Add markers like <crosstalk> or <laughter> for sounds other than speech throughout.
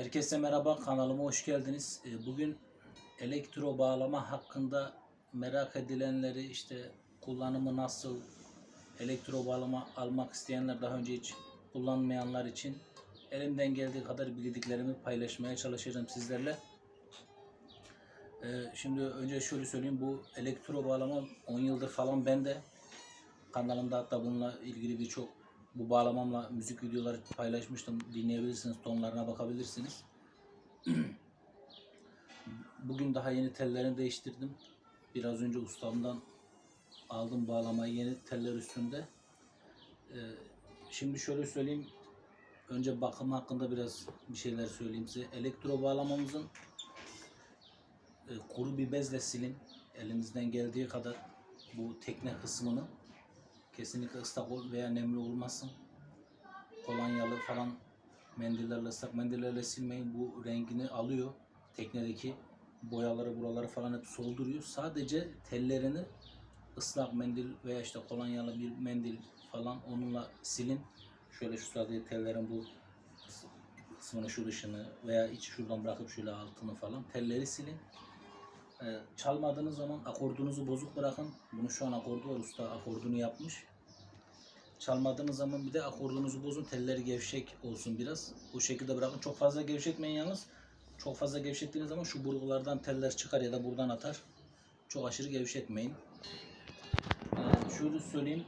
Herkese merhaba kanalıma hoş geldiniz. Ee, Bugün elektro bağlama hakkında merak edilenleri işte kullanımı nasıl elektro bağlama almak isteyenler daha önce hiç kullanmayanlar için elimden geldiği kadar bildiklerimi paylaşmaya çalışacağım sizlerle. Ee, Şimdi önce şöyle söyleyeyim bu elektro bağlama 10 yıldır falan bende kanalımda hatta bununla ilgili birçok bu bağlamamla müzik videoları paylaşmıştım. Dinleyebilirsiniz, tonlarına bakabilirsiniz. <clears throat> Bugün daha yeni tellerini değiştirdim. Biraz önce ustamdan aldım bağlamayı yeni teller üstünde. Ee, şimdi şöyle söyleyeyim. Önce bakım hakkında biraz bir şeyler söyleyeyim size. Elektro bağlamamızın e, kuru bir bezle silin. Elinizden geldiği kadar bu tekne kısmını kesinlikle ıslak veya nemli olmasın. Kolonyalı falan mendillerle ıslak mendillerle silmeyin. Bu rengini alıyor. Teknedeki boyaları buraları falan hep solduruyor. Sadece tellerini ıslak mendil veya işte kolonyalı bir mendil falan onunla silin. Şöyle şu sadece tellerin bu kısmını şu dışını veya iç şuradan bırakıp şöyle altını falan telleri silin. Ee, çalmadığınız zaman akordunuzu bozuk bırakın. Bunu şu an akordu var. Usta akordunu yapmış. Çalmadığınız zaman bir de akordunuzu bozun. Telleri gevşek olsun biraz. Bu şekilde bırakın. Çok fazla gevşetmeyin yalnız. Çok fazla gevşettiğiniz zaman şu burgulardan teller çıkar ya da buradan atar. Çok aşırı gevşetmeyin. Ee, şöyle söyleyeyim.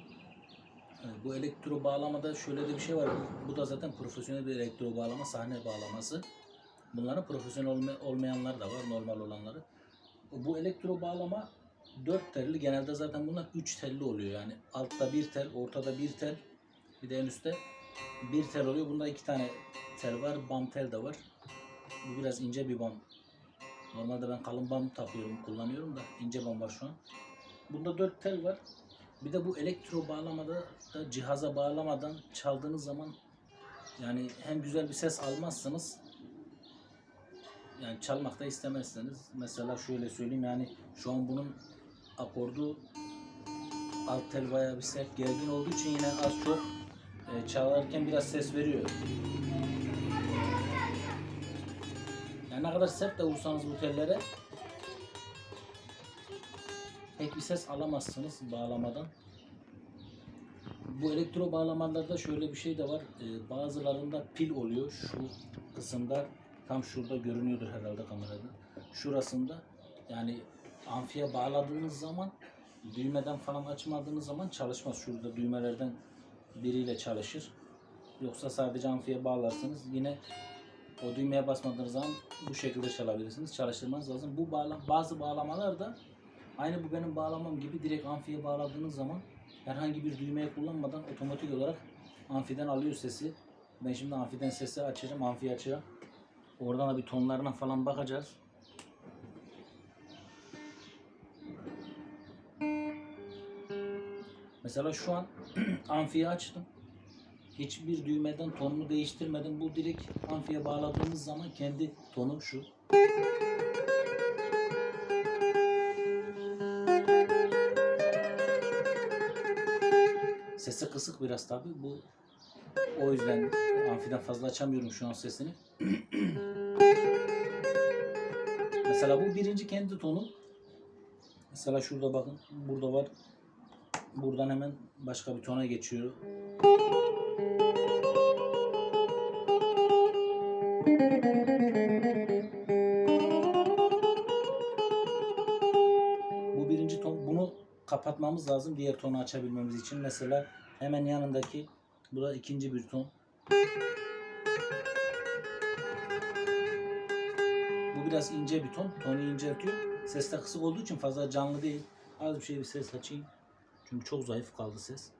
Ee, Bu elektro bağlamada şöyle de bir şey var. Bu, da zaten profesyonel bir elektro bağlama, sahne bağlaması. Bunların profesyonel olma- olmayanlar da var, normal olanları. Bu elektro bağlama 4 telli. Genelde zaten bunlar 3 telli oluyor. Yani altta bir tel, ortada bir tel, bir de en üstte bir tel oluyor. Bunda iki tane tel var. Bam tel de var. Bu biraz ince bir bam. Normalde ben kalın bam takıyorum, kullanıyorum da ince bam var şu an. Bunda 4 tel var. Bir de bu elektro bağlamada da cihaza bağlamadan çaldığınız zaman yani hem güzel bir ses almazsınız yani çalmak da istemezseniz mesela şöyle söyleyeyim yani şu an bunun akordu alt tel bayağı bir sert gergin olduğu için yine az çok e, çalarken biraz ses veriyor. Yani ne kadar sert de vursanız bu tellere pek bir ses alamazsınız bağlamadan. Bu elektro bağlamalarda şöyle bir şey de var. Ee, bazılarında pil oluyor. Şu kısımda tam şurada görünüyordur herhalde kamerada. Şurasında yani amfiye bağladığınız zaman düğmeden falan açmadığınız zaman çalışmaz. Şurada düğmelerden biriyle çalışır. Yoksa sadece amfiye bağlarsınız yine o düğmeye basmadığınız zaman bu şekilde çalabilirsiniz. Çalıştırmanız lazım. Bu bağla bazı bağlamalar da aynı bu benim bağlamam gibi direkt amfiye bağladığınız zaman herhangi bir düğmeyi kullanmadan otomatik olarak amfiden alıyor sesi. Ben şimdi amfiden sesi açacağım, amfiyi açacağım. Oradan da bir tonlarına falan bakacağız. Mesela şu an <clears throat> amfiyi açtım. Hiçbir düğmeden tonunu değiştirmedim. Bu direkt amfiye bağladığımız zaman kendi tonu şu. Sesi kısık biraz tabi. Bu o yüzden amfiden fazla açamıyorum şu an sesini. <clears throat> Mesela bu birinci kendi tonu. Mesela şurada bakın. Burada var. Buradan hemen başka bir tona geçiyor. Bu birinci ton. Bunu kapatmamız lazım diğer tonu açabilmemiz için. Mesela hemen yanındaki bu da ikinci bir ton. Biraz ince bir ton. Tonu inceltiyor. Ses de kısık olduğu için fazla canlı değil. Az bir şey bir ses açayım. Çünkü çok zayıf kaldı ses.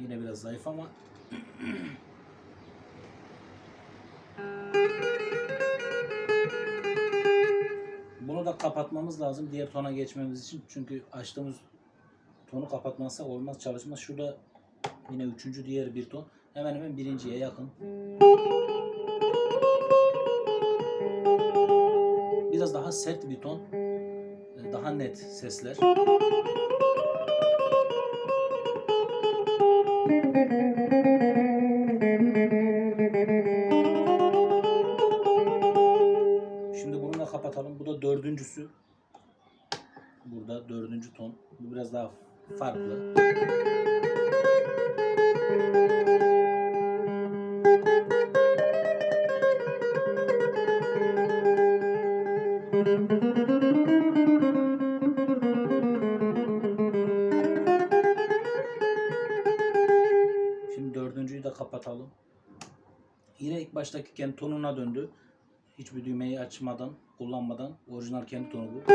Yine biraz zayıf ama <clears throat> Bunu da kapatmamız lazım diğer tona geçmemiz için. Çünkü açtığımız tonu kapatmazsak olmaz çalışmaz. Şurada Yine üçüncü diğer bir ton. Hemen hemen birinciye yakın. Biraz daha sert bir ton. Ee, daha net sesler. Şimdi bununla kapatalım. Bu da dördüncüsü. Burada dördüncü ton. Bu biraz daha farklı. Şimdi dördüncüyü de kapatalım. Yine ilk baştaki kendi tonuna döndü. Hiçbir düğmeyi açmadan, kullanmadan. Orijinal kendi tonu bu.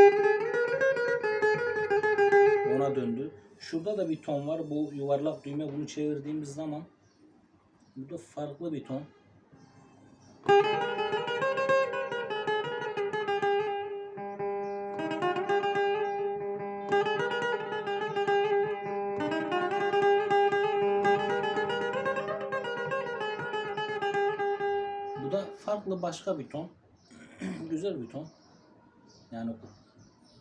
Ona döndü. Şurada da bir ton var. Bu yuvarlak düğme bunu çevirdiğimiz zaman bu da farklı bir ton. Bu da farklı başka bir ton. <clears throat> Güzel bir ton. Yani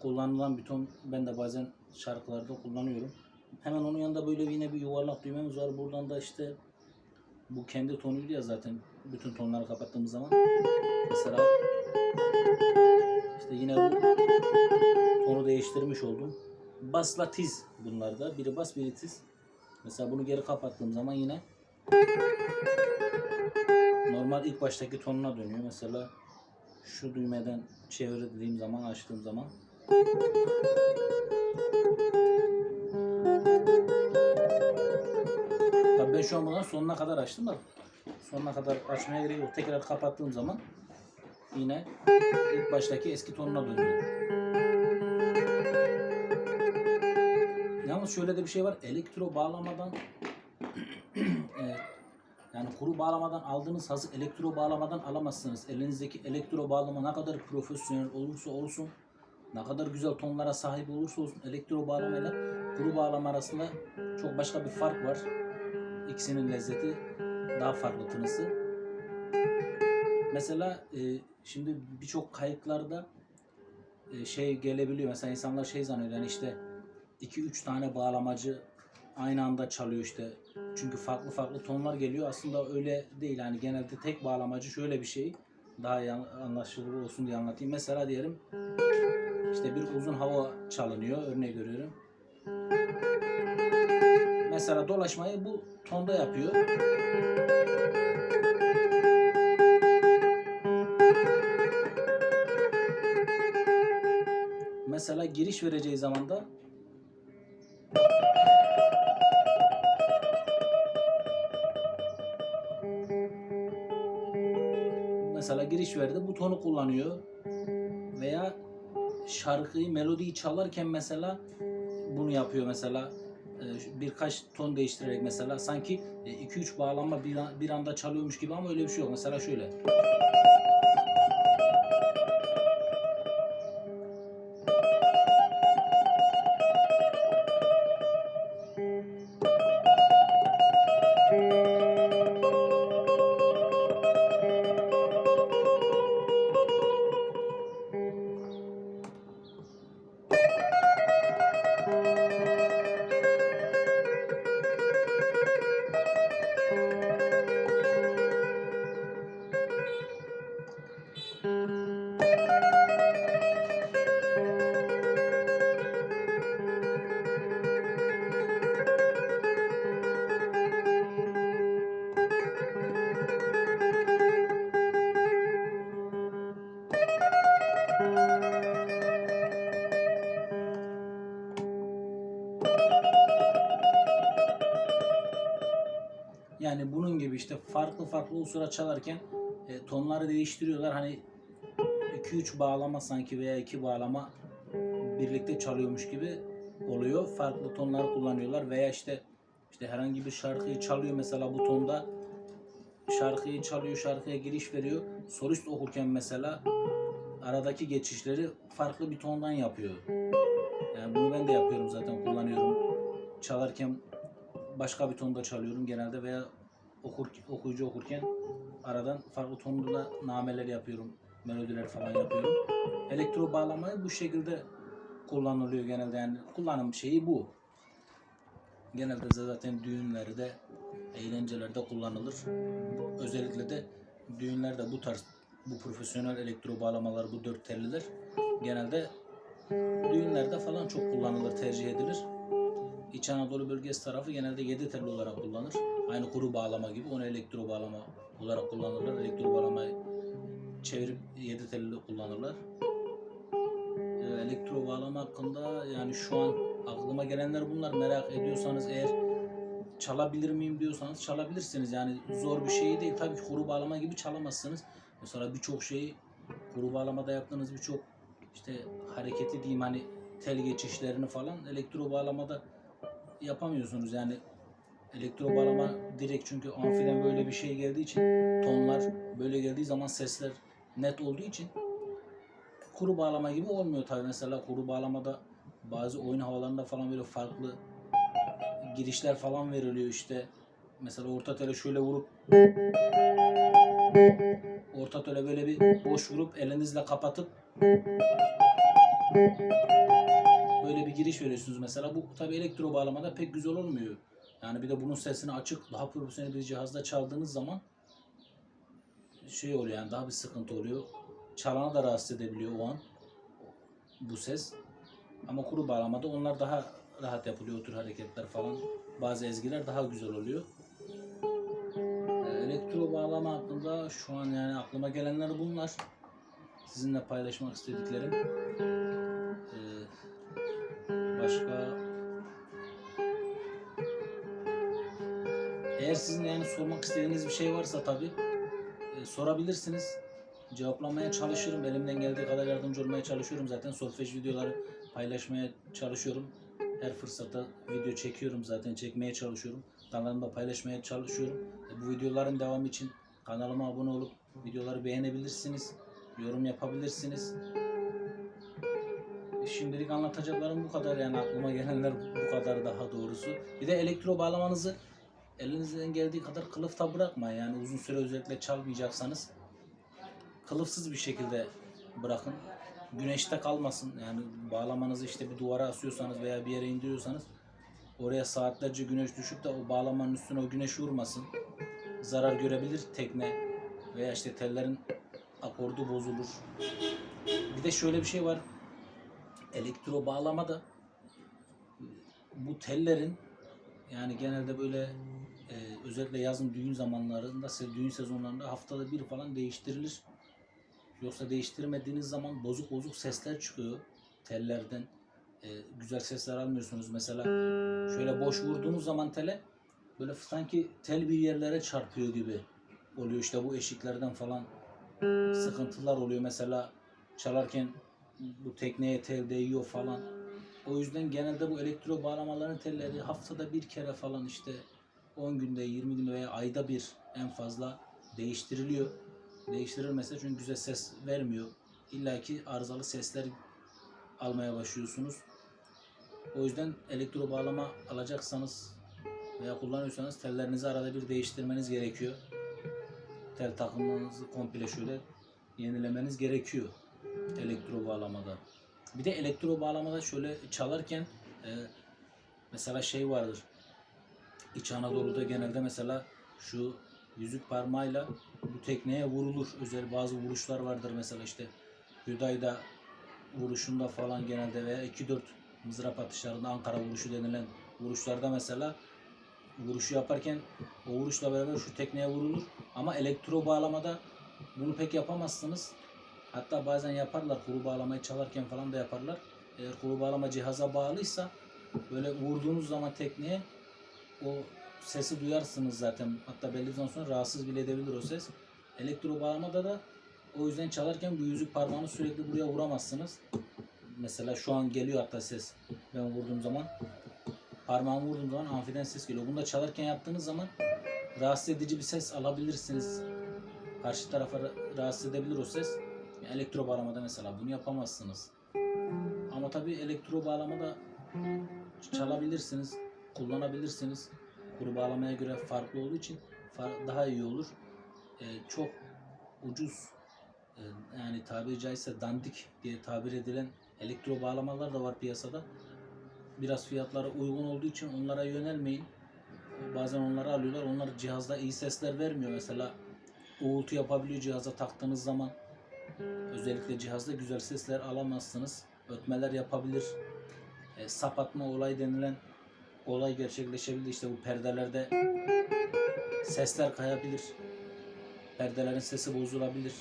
kullanılan bir ton ben de bazen şarkılarda kullanıyorum. Hemen onun yanında böyle yine bir yuvarlak düğmemiz var. Buradan da işte bu kendi tonuydu ya zaten bütün tonları kapattığımız zaman. Mesela işte yine bu tonu değiştirmiş oldum. Basla tiz bunlar da. Biri bas biri tiz. Mesela bunu geri kapattığım zaman yine normal ilk baştaki tonuna dönüyor. Mesela şu düğmeden çevirdiğim zaman açtığım zaman Tabii ben şu an bundan sonuna kadar açtım da sonuna kadar açmaya gerek yok. Tekrar kapattığım zaman yine ilk baştaki eski tonuna dönüyor. Yalnız şöyle de bir şey var. Elektro bağlamadan <clears throat> e, yani kuru bağlamadan aldığınız hazır elektro bağlamadan alamazsınız. Elinizdeki elektro bağlama ne kadar profesyonel olursa olsun, ne kadar güzel tonlara sahip olursa olsun elektro bağlamayla kuru bağlama arasında çok başka bir fark var. İkisinin lezzeti daha farklı tınısı. Mesela e, şimdi birçok kayıtlarda e, şey gelebiliyor. Mesela insanlar şey zannediyor yani işte 2-3 tane bağlamacı aynı anda çalıyor işte. Çünkü farklı farklı tonlar geliyor. Aslında öyle değil. Yani genelde tek bağlamacı şöyle bir şey. Daha anlaşılır olsun diye anlatayım. Mesela diyelim işte bir uzun hava çalınıyor. Örnek veriyorum. Mesela dolaşmayı bu tonda yapıyor. Mesela giriş vereceği zaman da mesela giriş verdi bu tonu kullanıyor veya şarkıyı melodiyi çalarken mesela bunu yapıyor mesela. Ee, birkaç ton değiştirerek mesela sanki 2-3 bağlama bir, an- bir anda çalıyormuş gibi ama öyle bir şey yok. Mesela şöyle gibi işte farklı farklı unsura çalarken e, tonları değiştiriyorlar. Hani 2-3 bağlama sanki veya 2 bağlama birlikte çalıyormuş gibi oluyor. Farklı tonlar kullanıyorlar veya işte işte herhangi bir şarkıyı çalıyor mesela bu tonda şarkıyı çalıyor, şarkıya giriş veriyor. Solist okurken mesela aradaki geçişleri farklı bir tondan yapıyor. Yani bunu ben de yapıyorum zaten kullanıyorum. Çalarken başka bir tonda çalıyorum genelde veya okur, okuyucu okurken aradan farklı tonda nameler yapıyorum. Melodiler falan yapıyorum. Elektro bağlamayı bu şekilde kullanılıyor genelde yani kullanım şeyi bu. Genelde de zaten düğünlerde, eğlencelerde kullanılır. Özellikle de düğünlerde bu tarz bu profesyonel elektro bağlamalar, bu dört telliler genelde düğünlerde falan çok kullanılır, tercih edilir. İç Anadolu bölgesi tarafı genelde 7 telli olarak kullanır. Aynı kuru bağlama gibi onu elektro bağlama olarak kullanırlar. Elektro bağlamayı çevirip 7 telli kullanırlar. Ee, elektro bağlama hakkında yani şu an aklıma gelenler bunlar. Merak ediyorsanız eğer çalabilir miyim diyorsanız çalabilirsiniz. Yani zor bir şey değil. Tabii kuru bağlama gibi çalamazsınız. Mesela birçok şeyi kuru bağlamada yaptığınız birçok işte hareketi diyeyim hani tel geçişlerini falan elektro bağlamada yapamıyorsunuz. Yani elektro bağlama direkt çünkü amfiden böyle bir şey geldiği için tonlar böyle geldiği zaman sesler net olduğu için kuru bağlama gibi olmuyor tabii. Mesela kuru bağlamada bazı oyun havalarında falan böyle farklı girişler falan veriliyor işte. Mesela orta tele şöyle vurup orta tele böyle bir boş vurup elinizle kapatıp böyle bir giriş veriyorsunuz mesela. Bu tabi elektro bağlamada pek güzel olmuyor. Yani bir de bunun sesini açık daha profesyonel bir cihazda çaldığınız zaman şey oluyor yani daha bir sıkıntı oluyor. Çalana da rahatsız edebiliyor o an bu ses. Ama kuru bağlamada onlar daha rahat yapılıyor o tür hareketler falan. Bazı ezgiler daha güzel oluyor. Ee, Elektro bağlama hakkında şu an yani aklıma gelenler bunlar. Sizinle paylaşmak istediklerim. Başka eğer sizin yani sormak istediğiniz bir şey varsa tabi sorabilirsiniz. Cevaplamaya çalışırım. Elimden geldiği kadar yardımcı olmaya çalışıyorum. Zaten solfej videoları paylaşmaya çalışıyorum. Her fırsatta video çekiyorum zaten. Çekmeye çalışıyorum. Kanalımda paylaşmaya çalışıyorum. E, Bu videoların devamı için kanalıma abone olup videoları beğenebilirsiniz. Yorum yapabilirsiniz. Şimdilik anlatacaklarım bu kadar yani aklıma gelenler bu kadar daha doğrusu. Bir de elektro bağlamanızı elinizden geldiği kadar kılıfta bırakmayın. Yani uzun süre özellikle çalmayacaksanız kılıfsız bir şekilde bırakın. Güneşte kalmasın. Yani bağlamanızı işte bir duvara asıyorsanız veya bir yere indiriyorsanız oraya saatlerce güneş düşüp de o bağlamanın üstüne o güneş vurmasın. Zarar görebilir tekne veya işte tellerin akordu bozulur. Bir de şöyle bir şey var. Elektro bağlamada bu tellerin yani genelde böyle e, özellikle yazın düğün zamanlarında, düğün sezonlarında haftada bir falan değiştirilir. Yoksa değiştirmediğiniz zaman bozuk bozuk sesler çıkıyor tellerden. E, güzel sesler almıyorsunuz. Mesela şöyle boş vurduğunuz zaman tele böyle sanki tel bir yerlere çarpıyor gibi oluyor. İşte bu eşiklerden falan sıkıntılar oluyor. Mesela çalarken bu tekneye tel değiyor falan. O yüzden genelde bu elektro bağlamaların telleri haftada bir kere falan işte 10 günde, 20 günde veya ayda bir en fazla değiştiriliyor. Değiştirilmese çünkü güzel ses vermiyor. İlla ki arızalı sesler almaya başlıyorsunuz. O yüzden elektro bağlama alacaksanız veya kullanıyorsanız tellerinizi arada bir değiştirmeniz gerekiyor. Tel takımlarınızı komple şöyle yenilemeniz gerekiyor elektro bağlamada. Bir de elektro bağlamada şöyle çalarken e, mesela şey vardır. İç Anadolu'da genelde mesela şu yüzük parmağıyla bu tekneye vurulur. Özel bazı vuruşlar vardır mesela işte Hüdayda vuruşunda falan genelde veya 2-4 mızrap atışlarında Ankara vuruşu denilen vuruşlarda mesela vuruşu yaparken o vuruşla beraber şu tekneye vurulur. Ama elektro bağlamada bunu pek yapamazsınız. Hatta bazen yaparlar kuru bağlamayı çalarken falan da yaparlar. Eğer kuru bağlama cihaza bağlıysa böyle vurduğunuz zaman tekneye o sesi duyarsınız zaten. Hatta belli zaman sonra rahatsız bile edebilir o ses. Elektro bağlamada da o yüzden çalarken bu yüzük parmağını sürekli buraya vuramazsınız. Mesela şu an geliyor hatta ses. Ben vurduğum zaman parmağımı vurduğum zaman amfiden ses geliyor. Bunu da çalarken yaptığınız zaman rahatsız edici bir ses alabilirsiniz. Karşı tarafa ra- rahatsız edebilir o ses. Elektro bağlamada mesela bunu yapamazsınız. Ama tabii elektro bağlamada çalabilirsiniz, kullanabilirsiniz. Kuru bağlamaya göre farklı olduğu için daha iyi olur. Ee, çok ucuz e, yani tabiri caizse dandik diye tabir edilen elektro bağlamalar da var piyasada. Biraz fiyatları uygun olduğu için onlara yönelmeyin. Bazen onları alıyorlar. Onlar cihazda iyi sesler vermiyor. Mesela uğultu yapabiliyor cihaza taktığınız zaman Özellikle cihazda güzel sesler alamazsınız. Ötmeler yapabilir. E, sap atma olayı denilen olay gerçekleşebilir. İşte bu perdelerde sesler kayabilir. Perdelerin sesi bozulabilir.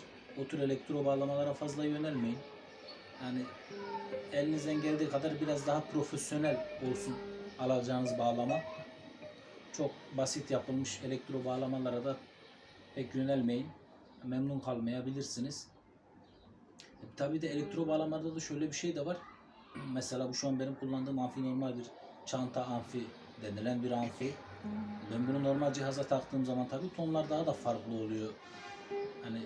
O tür elektro bağlamalara fazla yönelmeyin. Yani elinizden geldiği kadar biraz daha profesyonel olsun alacağınız bağlama. Çok basit yapılmış elektro bağlamalara da pek yönelmeyin. Memnun kalmayabilirsiniz. Tabii de elektro bağlamada da şöyle bir şey de var. <clears throat> Mesela bu şu an benim kullandığım amfi normal bir çanta amfi denilen bir amfi. Ben bunu normal cihaza taktığım zaman tabii tonlar daha da farklı oluyor. Hani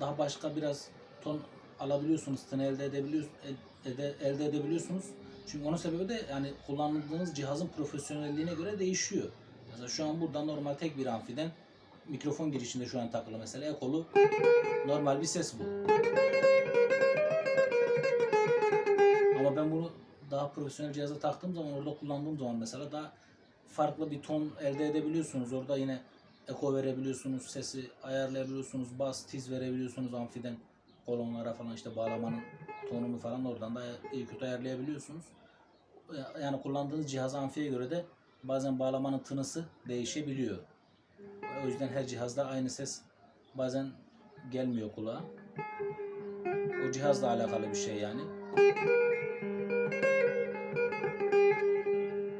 daha başka biraz ton alabiliyorsunuz, tın elde edebiliyorsunuz, ede, elde edebiliyorsunuz. Çünkü onun sebebi de yani kullandığınız cihazın profesyonelliğine göre değişiyor. Mesela şu an burada normal tek bir amfiden mikrofon girişinde şu an takılı mesela ekolu normal bir ses bu. Ama ben bunu daha profesyonel cihaza taktığım zaman orada kullandığım zaman mesela daha farklı bir ton elde edebiliyorsunuz. Orada yine eko verebiliyorsunuz, sesi ayarlayabiliyorsunuz, bas, tiz verebiliyorsunuz amfiden kolonlara falan işte bağlamanın tonunu falan oradan da iyi kötü ayarlayabiliyorsunuz. Yani kullandığınız cihaz amfiye göre de bazen bağlamanın tınısı değişebiliyor. O yüzden her cihazda aynı ses bazen gelmiyor kulağa. O cihazla alakalı bir şey yani.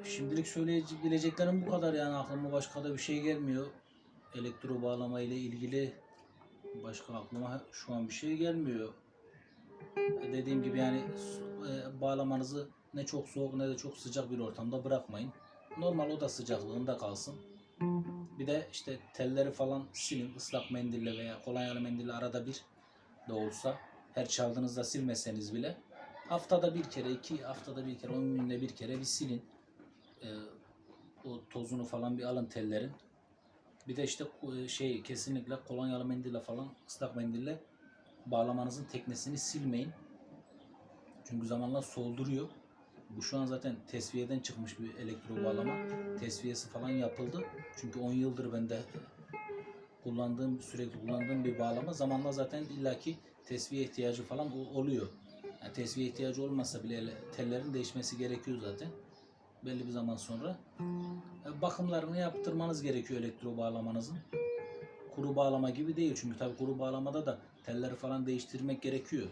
Şimdilik söyleyebileceklerim bu kadar yani aklıma başka da bir şey gelmiyor. Elektro bağlama ile ilgili başka aklıma şu an bir şey gelmiyor. E, Dediğim gibi yani e, bağlamanızı ne çok soğuk ne de çok sıcak bir ortamda bırakmayın. Normal oda sıcaklığında kalsın. Bir de işte telleri falan silin ıslak mendille veya kolonyalı mendille arada bir de olsa her çaldığınızda silmeseniz bile haftada bir kere, iki haftada bir kere, on günde bir kere bir silin. Ee, o tozunu falan bir alın tellerin. Bir de işte şey kesinlikle kolonyalı mendille falan ıslak mendille bağlamanızın teknesini silmeyin. Çünkü zamanla solduruyor. Bu şu an zaten tesviyeden çıkmış bir elektro bağlama. Tesviyesi falan yapıldı. Çünkü 10 yıldır bende kullandığım, sürekli kullandığım bir bağlama. Zamanla zaten illaki tesviye ihtiyacı falan oluyor. Yani tesviye ihtiyacı olmasa bile tellerin değişmesi gerekiyor zaten. Belli bir zaman sonra. E, Bakımlarını yaptırmanız gerekiyor elektro bağlamanızın. Kuru bağlama gibi değil çünkü tabii kuru bağlamada da telleri falan değiştirmek gerekiyor.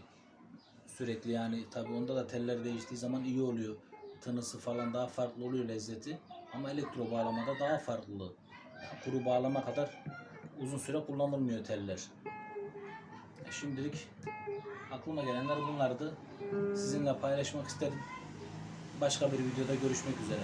Sürekli yani tabii onda da teller değiştiği zaman iyi oluyor. Tınısı falan daha farklı oluyor lezzeti. Ama elektro bağlamada daha farklı. Kuru bağlama kadar uzun süre kullanılmıyor teller. E, Şimdilik aklıma gelenler bunlardı. Sizinle paylaşmak istedim. Başka bir videoda görüşmek üzere.